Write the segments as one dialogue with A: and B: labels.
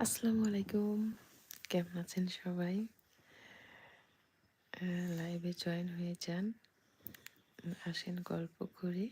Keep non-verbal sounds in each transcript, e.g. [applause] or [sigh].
A: আসসালামু আলাইকুম। কেমন আছেন সবাই? লাইভে জয়েন হয়ে যান। আসেন গল্প করি।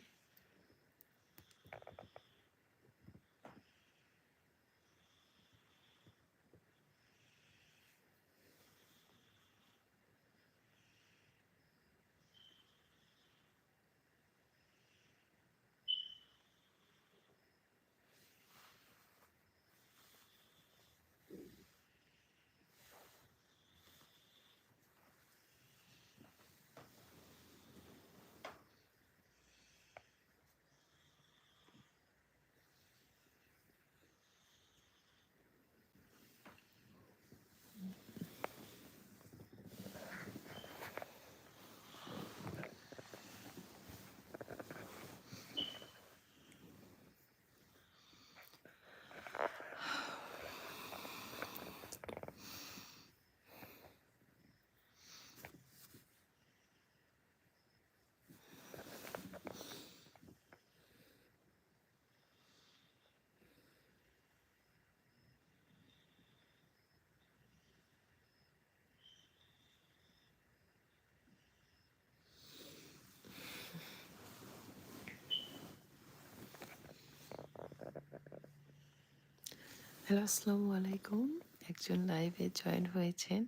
A: হ্যালো, আসসালামু আলাইকুম। একজন লাইভে জয়েন হয়েছেন।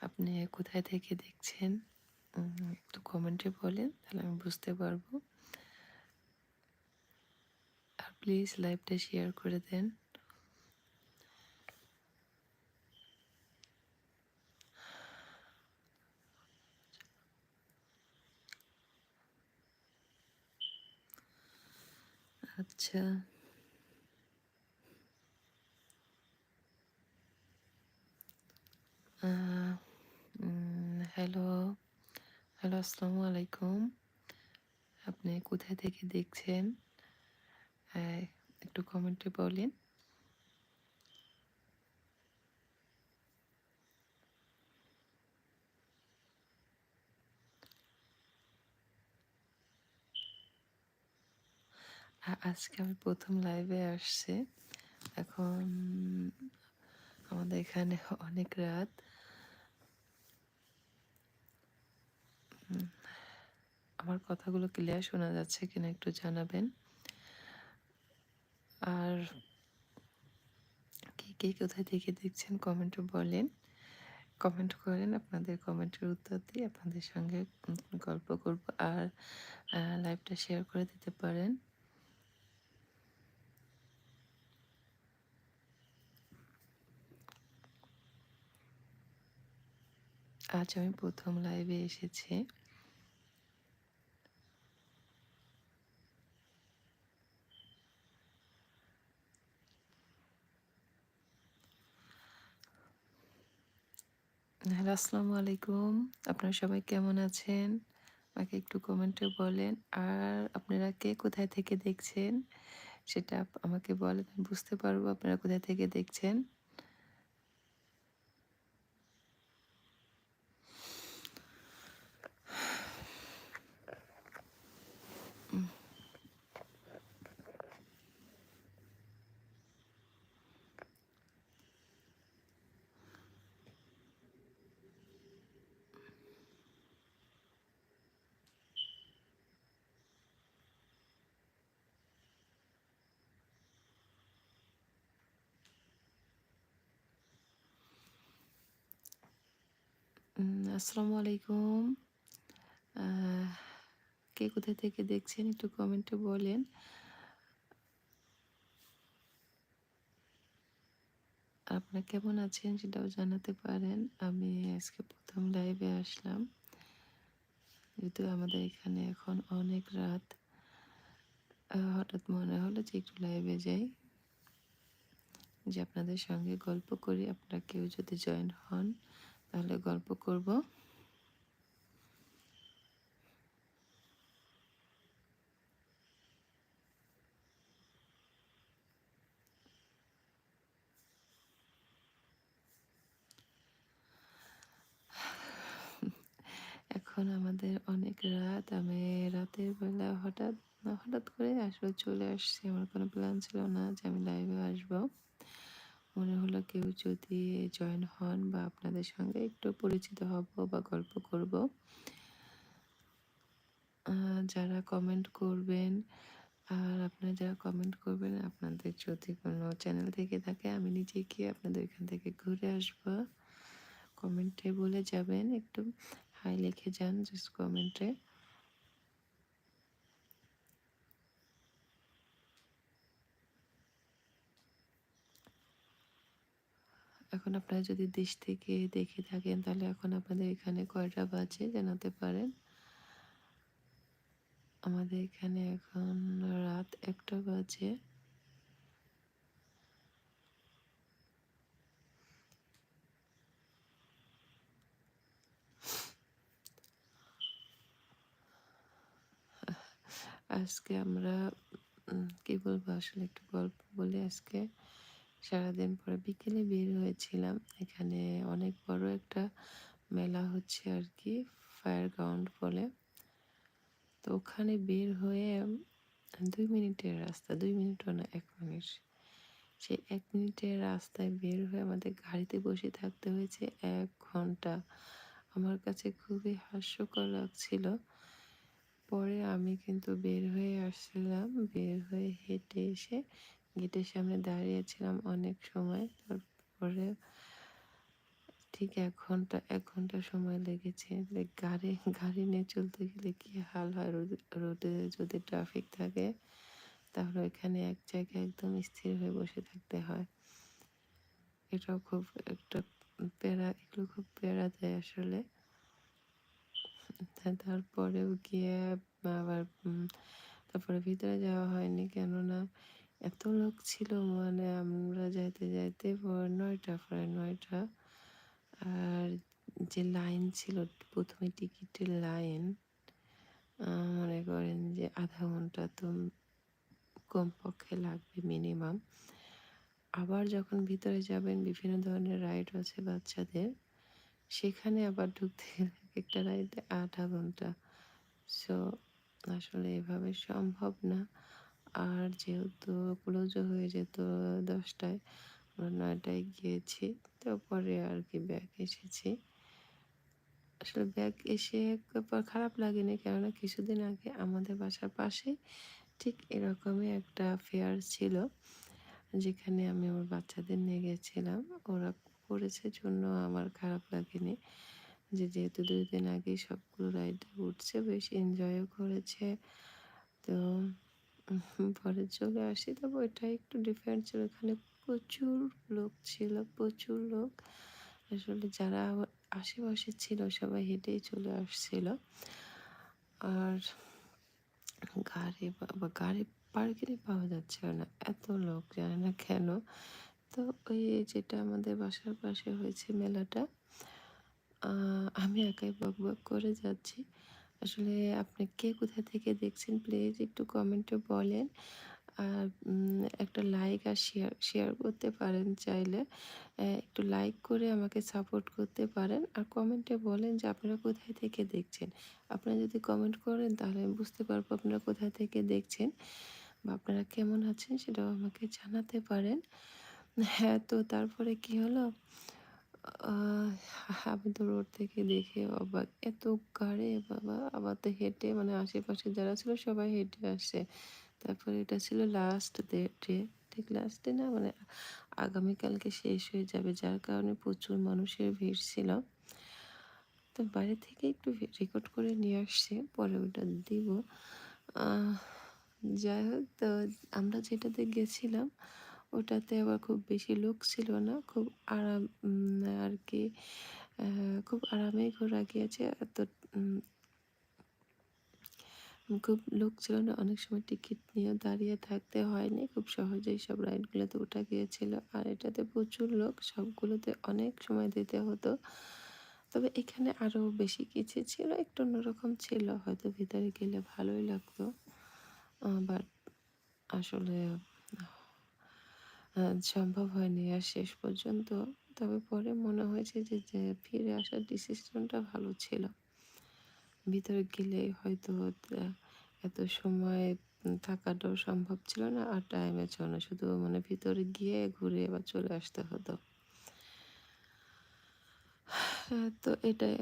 A: আপনি কোথায় থেকে দেখছেন? একটু কমেন্টে বলেন, তাহলে আমি বুঝতে পারব। আর প্লিজ লাইভটা শেয়ার করে দেন। আচ্ছা হ্যালো হ্যালো আসসালামু আলাইকুম। আপনি কোথায় থেকে দেখছেন? একটু কমেন্টে বলেন। আজকে আমি প্রথম লাইভে আসছে। এখন আমাদের এখানে অনেক রাত। আমার কথাগুলো ক্লিয়ার শোনা যাচ্ছে কিনা একটু জানাবেন। আর কে কে কোথায় থেকে দেখছেন কমেন্টে বলেন। কমেন্ট করেন আপনাদের কমেন্টের উত্তর দিয়ে আপনাদের সঙ্গে গল্প করব আর লাইভটা শেয়ার করে দিতে পারেন। আজ আমি প্রথম লাইভে এসেছি। হ্যালো, আসসালামু আলাইকুম। আপনারা সবাই কেমন আছেন? আমাকে একটু কমেন্টে বলেন। আর আপনারা কে কোথায় থেকে দেখছেন? সেটা আমাকে বলেন বুঝতে পারব আপনারা কোথায় থেকে দেখছেন। আসসালামু আলাইকুম। কে কোথায় থেকে দেখছেন একটু কমেন্টে বলেন। আপনারা কেমন আছেন সেটাও জানাতে পারেন। আমি আজকে প্রথম লাইভে আসলাম। যেহেতু আমাদের এখানে এখন অনেক রাত হঠাৎ মনে হলো যে একটু লাইভে যাই। যে আপনাদের সঙ্গে গল্প করি, আপনারা কেউ যদি জয়েন হন তাহলে গল্প করব। এখন আমাদের অনেক রাত, আমি রাতের বেলা হঠাৎ হঠাৎ করে আসলে চলে আসছি। আমার কোনো প্ল্যান ছিল না যে আমি লাইভে আসব। মনে হলো কেউ যদি জয়েন হন বা আপনাদের সঙ্গে একটু পরিচিত হব বা গল্প করব যারা কমেন্ট করবেন, আর আপনারা যারা কমেন্ট করবেন, আপনাদের যদি কোনো চ্যানেল থেকে থাকে, আমি নিজে গিয়ে আপনাদের এখান থেকে ঘুরে আসব। কমেন্টে বলে যাবেন, একটু হাই লিখে যান জাস্ট কমেন্টে এখন আপনারা যদি দেশ থেকে দেখে থাকেন, তাহলে এখন আপনাদের এখানে কয়টা বাজে জানাতে পারেন? আমাদের এখানে এখন রাত একটা বাজে। আজকে আমরা কি বলব? আসলে একটু গল্প বলে আজকে। সারাদিন পরে বিকেলে বের হয়েছিলাম। এখানে অনেক বড় একটা মেলা হচ্ছে আর কি ফায়ার গ্রাউন্ড বলে। তো ওখানে বের হয়ে দুই মিনিটের রাস্তা, দুই মিনিটও না, এক মিনিট। সেই এক মিনিটের রাস্তায় বের হয়ে আমাদের গাড়িতে বসে থাকতে হয়েছে এক ঘণ্টা। আমার কাছে খুবই হাস্যকর লাগছিল। পরে আমি কিন্তু বের হয়ে আসছিলাম বের হয়ে হেঁটে এসে গেটের সামনে দাঁড়িয়েছিলাম অনেক সময়, তারপরে ঠিক এক ঘণ্টা এক ঘণ্টা সময় লেগেছে। গাড়ি গাড়ি নিয়ে চলতে গেলে কি হাল হয় রোডে যদি ট্রাফিক থাকে, তাহলে ওইখানে এক জায়গায় একদম স্থির হয়ে বসে থাকতে হয়। এটাও খুব একটা প্যারা, এগুলো খুব প্যারা দেয় আসলে। তারপরেও গিয়ে আবার তারপরে ভিতরে যাওয়া হয়নি, কেননা এত লোক ছিল মানে আমরা যাইতে যাইতে নয়টা, প্রায় নয়টা। আর যে লাইন ছিল, প্রথমে টিকিটের লাইন মনে করেন যে আধা ঘণ্টা তো কমপক্ষে লাগবে মিনিমাম আবার যখন ভিতরে যাবেন, বিভিন্ন ধরনের রাইড আছে বাচ্চাদের, সেখানে আবার ঢুকতে গেলে একটা রাইডে আধা ঘণ্টা। সো আসলে এভাবে সম্ভব না। আর যেহেতু ক্লোজও হয়ে যেত দশটায়, আমরা নয়টায় গিয়েছি। তো পরে আর কি ব্যাগ এসেছি। আসলে ব্যাগ এসে খারাপ লাগেনি, কেননা কিছুদিন আগে আমাদের বাসার পাশেই ঠিক এরকমই একটা ফেয়ার ছিল, যেখানে আমি আমার বাচ্চাদের নিয়ে গেছিলাম। ওরা করেছে জন্য আমার খারাপ লাগেনি। যে যেহেতু দুই দিন আগেই সবগুলো রাইডে উঠছে, বেশ এনজয়ও করেছে। তো পরে চলে আসি। তবে ওইটা একটু ডিফারেন্ট ছিল। এখানে প্রচুর লোক ছিল, প্রচুর লোক। আসলে যারা আশেপাশে ছিল, সবাই হেঁটেই চলে আসছিল। আর গাড়ি বা- গাড়ি পার্কিংয়ে পাওয়া যাচ্ছে না। এত লোক, জানে না কেন। তো ওই যেটা আমাদের বাসার পাশে হয়েছে মেলাটা আমি একাই বক বক করে যাচ্ছি। আসলে আপনি কে কোথা থেকে দেখছেন প্লিজ একটু কমেন্টে বলেন। আর একটা লাইক আর শেয়ার শেয়ার করতে পারেন চাইলে। একটু লাইক করে আমাকে সাপোর্ট করতে পারেন। আর কমেন্টে বলেন যে আপনারা কোথায় থেকে দেখছেন। আপনারা যদি কমেন্ট করেন তাহলে আমি বুঝতে পারব আপনারা কোথা থেকে দেখছেন বা আপনারা কেমন আছেন সেটাও আমাকে জানাতে পারেন। হ্যাঁ তো তারপরে কি হলো? আমি তো রোড থেকে দেখে অবাক। এত গাড়ি, বাবা আবার তো হেঁটে মানে আশেপাশে যারা ছিল সবাই হেঁটে আসছে তারপরে এটা ছিল লাস্ট ডে ঠিক লাস্ট ডে না মানে আগামীকালকে শেষ হয়ে যাবে, যার কারণে প্রচুর মানুষের ভিড় ছিল। তো বাইরে থেকে একটু রেকর্ড করে নিয়ে আসছে, পরে ওটা দিব। যাই হোক, তো আমরা যেটাতে গেছিলাম ওটাতে আবার খুব বেশি লোক ছিল না। খুব আরাম আর কি খুব আরামেই ঘোরা গিয়েছে। তো খুব লোক ছিল না। অনেক সময় টিকিট নিয়ে দাঁড়িয়ে থাকতে হয়নি। খুব সহজেই সব রাইডগুলোতে ওঠা গিয়েছিল। আর এটাতে প্রচুর লোক, সবগুলোতে অনেক সময় দিতে হতো। তবে এখানে আরও বেশি কিছু ছিল, একটু অন্যরকম ছিল। হয়তো ভিতরে গেলে ভালোই লাগতো। বাট আসলে সম্ভব হয়নি আর শেষ পর্যন্ত। তবে পরে মনে হয়েছে যে ফিরে আসার ডিসিশনটা ভালো ছিল। ভিতরে গেলে হয়তো এত সময় থাকাটাও সম্ভব ছিল না আর টাইমে ছিল না শুধু মানে ভিতরে গিয়ে ঘুরে আবার চলে আসতে হতো। তো এটাই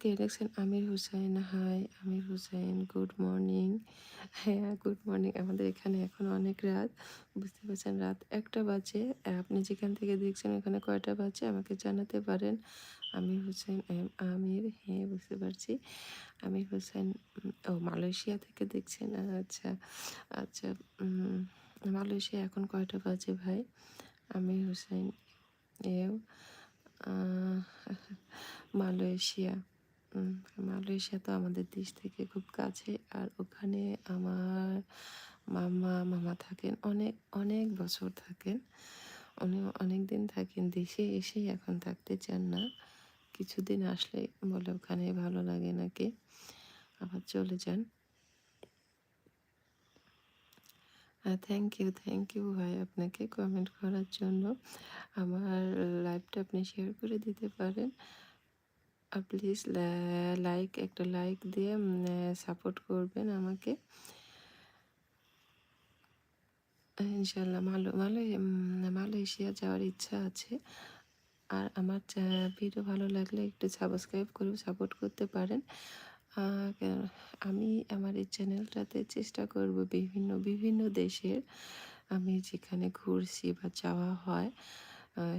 A: কে লিখছেন Amir Hussain hi Amir Hussain good morning. হ্যাঁ, গুড মর্নিং আমাদের এখানে এখন অনেক রাত। বুঝতে পারছেন রাত একটা বাজে। আপনি যেখান থেকে দেখছেন ওখানে কয়টা বাজে আমাকে জানাতে পারেন। আমির হোসেন এম আমির হ্যাঁ, বুঝতে পারছি। আমির উম ও মালয়েশিয়া থেকে দেখছেন। আচ্ছা, আচ্ছা মালয়েশিয়া এখন কয়টা বাজে ভাই? আমির হোসেন এও [laughs] মালয়েশিয়া। মালয়েশিয়া তো আমাদের দেশ থেকে খুব কাছে। আর ওখানে আমার মামা, মামা থাকেন। অনেক, অনেক বছর থাকেন। উনি অনেক দিন থাকেন। দেশে এসেই এখন থাকতে চান না। কিছুদিন আসলে বলে ওখানে ভালো লাগে নাকি। আবার চলে যান। থ্যাংক ইউ, থ্যাংক ইউ ভাই আপনাকে কমেন্ট করার জন্য। আমার লাইভটা আপনি শেয়ার করে দিতে পারেন। আর প্লিজ লাইক একটা লাইক দিয়ে সাপোর্ট করবেন আমাকে। ইনশাল্লাহ মালয় উম মালয়েশিয়া যাওয়ার ইচ্ছা আছে। আর আমার ভিডিও ভালো লাগলে একটু সাবস্ক্রাইব করে সাপোর্ট করতে পারেন। আমি আমার এই চ্যানেলটাতে চেষ্টা করব বিভিন্ন, বিভিন্ন দেশের আমি যেখানে ঘুরছি বা যাওয়া হয়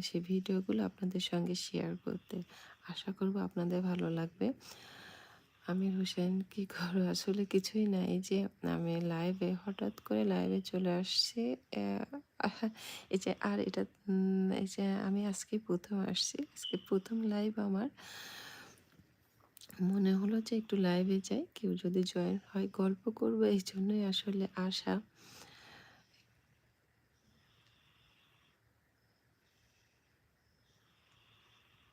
A: সেই ভিডিওগুলো আপনাদের সঙ্গে শেয়ার করতে। আশা করব আপনাদের ভালো লাগবে। আমির হোসেন কি করো? আসলে কিছুই নাই যে আমি লাইভে হঠাৎ করে লাইভে চলে আসছি। এই যে আর এটা এই যে আমি আজকে প্রথম আসছি। আজকে প্রথম লাইভ আমার। মনে হলো যে একটু লাইভে যাই। কেউ যদি জয়েন হয় গল্প করব এইজন্যই আসলে আসা।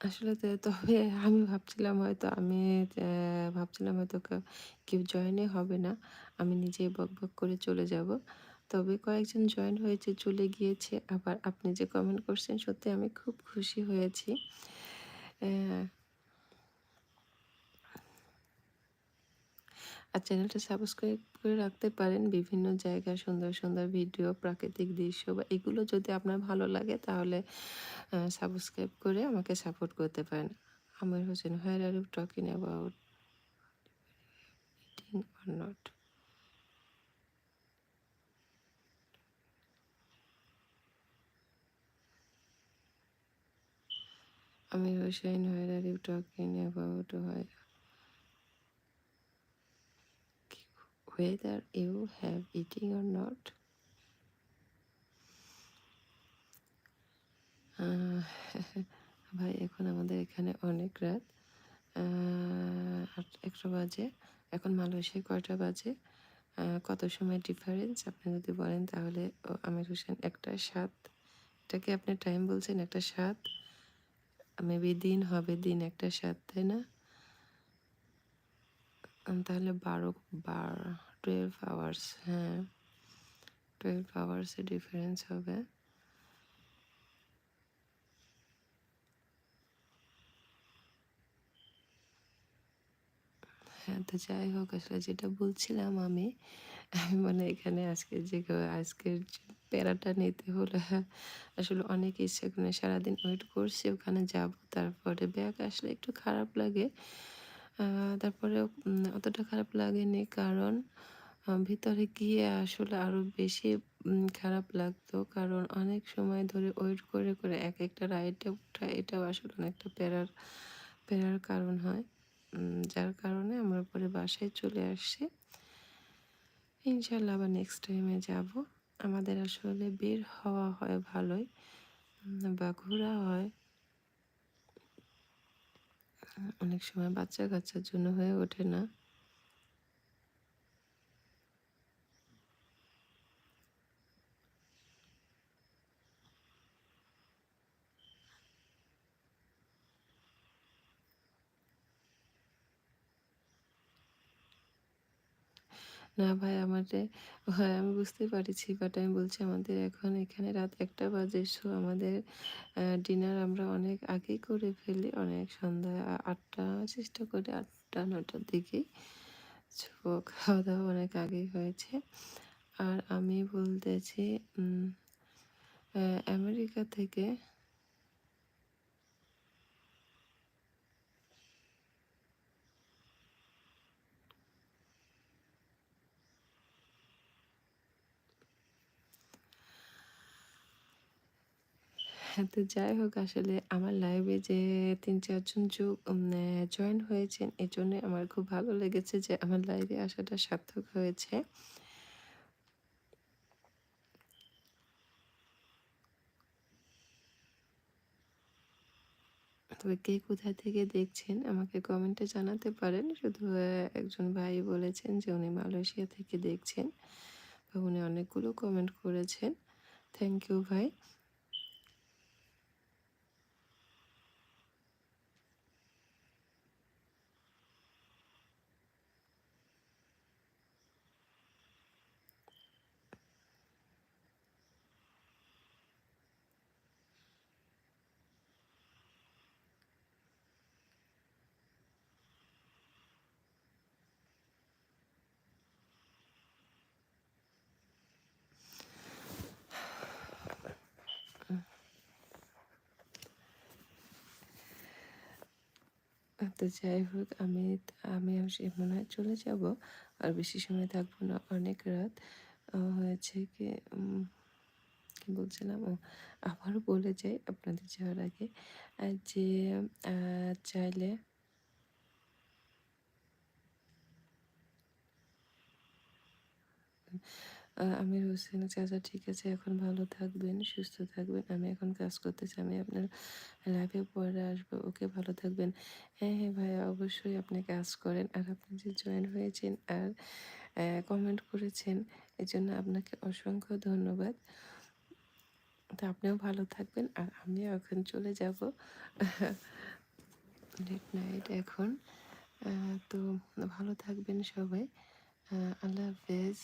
A: আসলে তবে আমি ভাবছিলাম হয়তো আমি ভাবছিলাম হয়তো কেউ জয়েনই হবে না। আমি নিজেই বক বক করে চলে যাব। তবে কয়েকজন জয়েন হয়েছে, চলে গিয়েছে। আবার আপনি যে কমেন্ট করছেন সত্যি আমি খুব খুশি হয়েছি। আর চ্যানেলটা সাবস্ক্রাইব করে রাখতে পারেন। বিভিন্ন জায়গার সুন্দর, সুন্দর ভিডিও, প্রাকৃতিক দৃশ্য বা এগুলো যদি আপনার ভালো লাগে তাহলে সাবস্ক্রাইব করে আমাকে সাপোর্ট করতে পারেন। Amir Hossain, where are talking about eating or not? Amir Hossain, where are you talking about why whether you have eating or not? [laughs] ভাই, এখন আমাদের এখানে অনেক রাত। ১টা বাজে। এখন মালয়েশিয়ায় কয়টা বাজে? কত সময় ডিফারেন্স আপনি যদি বলেন তাহলে আমির হোসেন ১টা ৭ এটা কি আপনি টাইম বলছেন ১টা ৭? মেবি দিন হবে দিন ১টা ৭ তাই না? তাহলে ১২ বার 12 আওয়ার্স হ্যাঁ। 12 আওয়ার্স ডিফারেন্স হবে। হ্যাঁ, তো যাই হোক আসলে যেটা বলছিলাম আমি, আমি মানে এখানে আজকে যে আজকের প্যারাটা নিতে হলো আসলে অনেক ইচ্ছা করে সারাদিন ওয়েট করছি ওখানে যাব। তারপরে ব্যাগ আসলে একটু খারাপ লাগে। আ তারপরেও অতটা খারাপ লাগেনি কারণ ভিতরে গিয়ে আসলে আরও বেশি খারাপ লাগতো। কারণ অনেক সময় ধরে ওয়েট করে, করে এক একটা রাইডে ওঠা এটাও আসলে অনেকটা প্যারার, প্যারার কারণ হয়। যার কারণে আমরা পরে বাসায় চলে আসছি। ইনশাল্লাহ আবার নেক্সট টাইমে যাব আমাদের আসলে বের হওয়া হয় ভালোই বা ঘোরা হয়। অনেক সময় বাচ্চা-কাচ্চার জন্য হয়ে ওঠে না। না ভাই, আমাদের, হয় আমি বুঝতে পারছি বাট আমি বলছি আমাদের এখন এখানে রাত একটা বাজে। সো আমাদের ডিনার আমরা অনেক আগেই করে ফেলি। অনেক সন্ধ্যা আটটা ৮টা চেষ্টা করি ৮টা ৯টার দিকেই। সো খাওয়া-দাওয়া অনেক আগেই হয়েছে। আর আমি বলতেছি আমেরিকা থেকে তো যাই হোক, আসলে আমার লাইভে যে তিন চারজন যোগ জয়েন হয়েছেন এই জন্য আমার খুব ভালো লেগেছে যে আমার লাইভে আসাটা সার্থক হয়েছে। তবে কে কোথা থেকে দেখছেন, আমাকে কমেন্টে জানাতে পারেন। শুধু একজন ভাই বলেছেন যে উনি মালয়েশিয়া থেকে দেখছেন উনি অনেকগুলো কমেন্ট করেছেন। থ্যাংক ইউ ভাই। তো যাই হোক আমি আমি মনে হয় চলে যাব। আর বেশি সময় থাকব না, অনেক রাত। হয়েছে কি কি বলছিলাম? ও, আবারও বলে যাই আপনাদের যাওয়ার আগে। যে চাইলে আমির হোসেন চাচা, ঠিক আছে, এখন ভালো থাকবেন, সুস্থ থাকবেন। আমি এখন কাজ করতেছি, আমি আপনার লাইভে পরে আসব। ওকে ভালো থাকবেন। হ্যাঁ হ্যাঁ ভাইয়া, অবশ্যই আপনি কাজ করেন। আর আপনি যে জয়েন হয়েছেন আর কমেন্ট করেছেন এই জন্য আপনাকে অসংখ্য ধন্যবাদ। তো আপনিও ভালো থাকবেন আর আমিও এখন চলে যাব। লেট নাইট এখন। তো ভালো থাকবেন সবাই। আল্লাহ হাফেজ।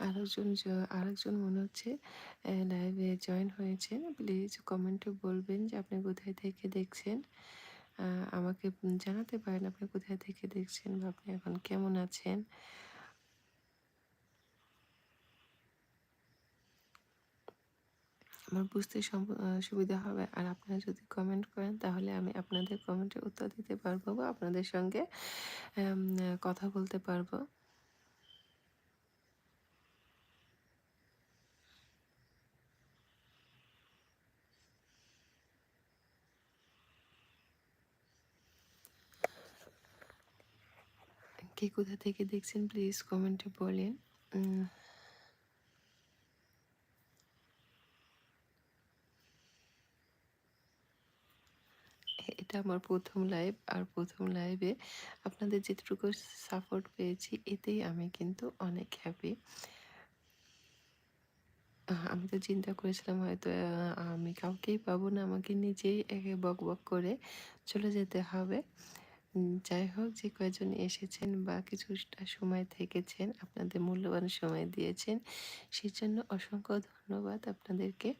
A: আরেকজন আরেকজন মনে হচ্ছে লাইভে জয়েন হয়েছেন। প্লিজ কমেন্টে বলবেন যে আপনি কোথায় থেকে দেখছেন। আমাকে জানাতে পারেন আপনি কোথায় থেকে দেখছেন বা আপনি এখন কেমন আছেন। আমার বুঝতে সুবিধা হবে। আর আপনারা যদি কমেন্ট করেন, তাহলে আমি আপনাদের কমেন্টে উত্তর দিতে পারব বা আপনাদের সঙ্গে কথা বলতে পারব। কে কোথা থেকে দেখছেন প্লিজ কমেন্টে বলেন। এটা আমার প্রথম লাইভ আর প্রথম লাইভে আপনাদের যেটুকু সাপোর্ট পেয়েছি, এতেই আমি কিন্তু অনেক হ্যাপি আমি তো চিন্তা করেছিলাম হয়তো আমি কাউকেই পাবো না, আমাকে নিজেই একে বক বক করে চলে যেতে হবে। যাই হোক, যে কয়জন এসেছেন বা কিছুটা সময় থেকেছেন, আপনাদের মূল্যবান সময় দিয়েছেন সেই জন্য অসংখ্য ধন্যবাদ আপনাদেরকে।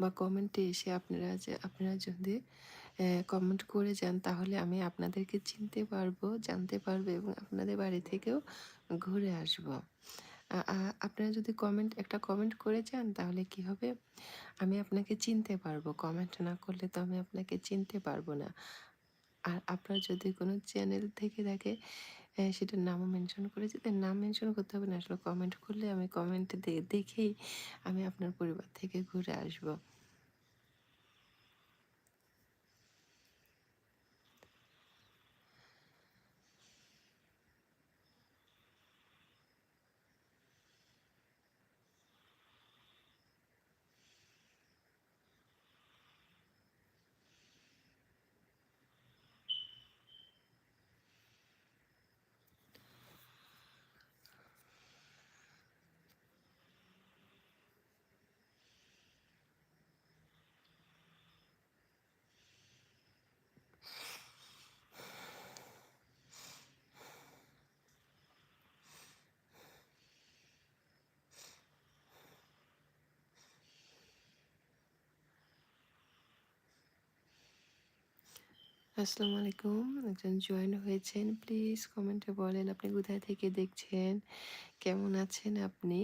A: বা কমেন্টে এসে আপনারা যে, আপনারা যদি কমেন্ট করে যান, তাহলে আমি আপনাদেরকে চিনতে পারব, জানতে পারব এবং আপনাদের বাড়ি থেকেও ঘুরে আসব। আপনারা যদি কমেন্ট একটা কমেন্ট করে যান, তাহলে কি হবে? আমি আপনাকে চিনতে পারব কমেন্ট না করলে তো আমি আপনাকে চিনতে পারব না। আর আপনার যদি কোনো চ্যানেল থেকে থাকে সেটার নামও মেনশন করে যদি নাম মেনশন করতে হবে না, আসলে কমেন্ট করলে আমি কমেন্ট দেখেই আমি আপনার পরিবার থেকে ঘুরে আসব। আসসালামু আলাইকুম। একজন জয়েন হয়েছেন। প্লিজ কমেন্টে বলেন আপনি কোথায় থেকে দেখছেন? কেমন আছেন আপনি?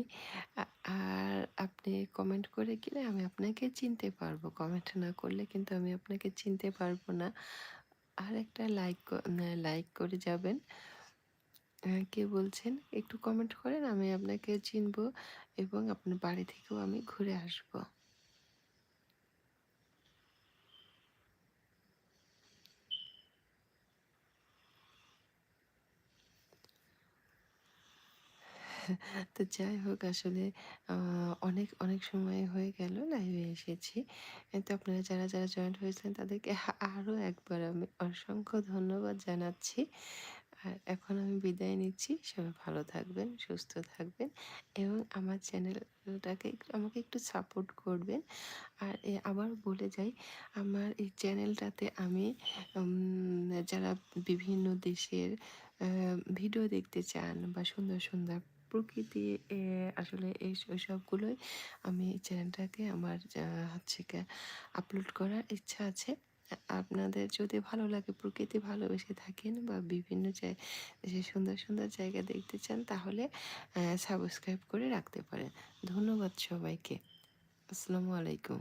A: আর আপনি কমেন্ট করে গেলে আমি আপনাকে চিনতে পারব। কমেন্ট না করলে কিন্তু আমি আপনাকে চিনতে পারব না। আর একটা লাইক লাইক করে যাবেন। কে বলছেন? একটু কমেন্ট করেন, আমি আপনাকে চিনবো এবং আপনার বাড়ি থেকেও আমি ঘুরে আসব। [laughs] তো যাই হোক আসলে অনেক, অনেক সময় হয়ে গেল লাইভে এসেছি। তো আপনারা যারা, যারা জয়েন্ট হয়েছেন তাদেরকে আরও একবার আমি অসংখ্য ধন্যবাদ জানাচ্ছি। আর এখন আমি বিদায় নিচ্ছি। সবাই ভালো থাকবেন, সুস্থ থাকবেন এবং আমার চ্যানেলটাকে আমাকে একটু সাপোর্ট করবেন। আর আবার বলে যাই আমার এই চ্যানেলটাতে আমি যারা বিভিন্ন দেশের ভিডিও দেখতে চান বা সুন্দর, সুন্দর প্রকৃতি আসলে এই সবগুলোই আমি চ্যানেলটাকে আমার হচ্ছে আপলোড করার ইচ্ছা আছে। আপনাদের যদি ভালো লাগে প্রকৃতি ভালোবেসে থাকেন বা বিভিন্ন দেশের সুন্দর, সুন্দর জায়গা দেখতে চান তাহলে সাবস্ক্রাইব করে রাখতে পারেন। ধন্যবাদ সবাইকে। আসসালামু আলাইকুম।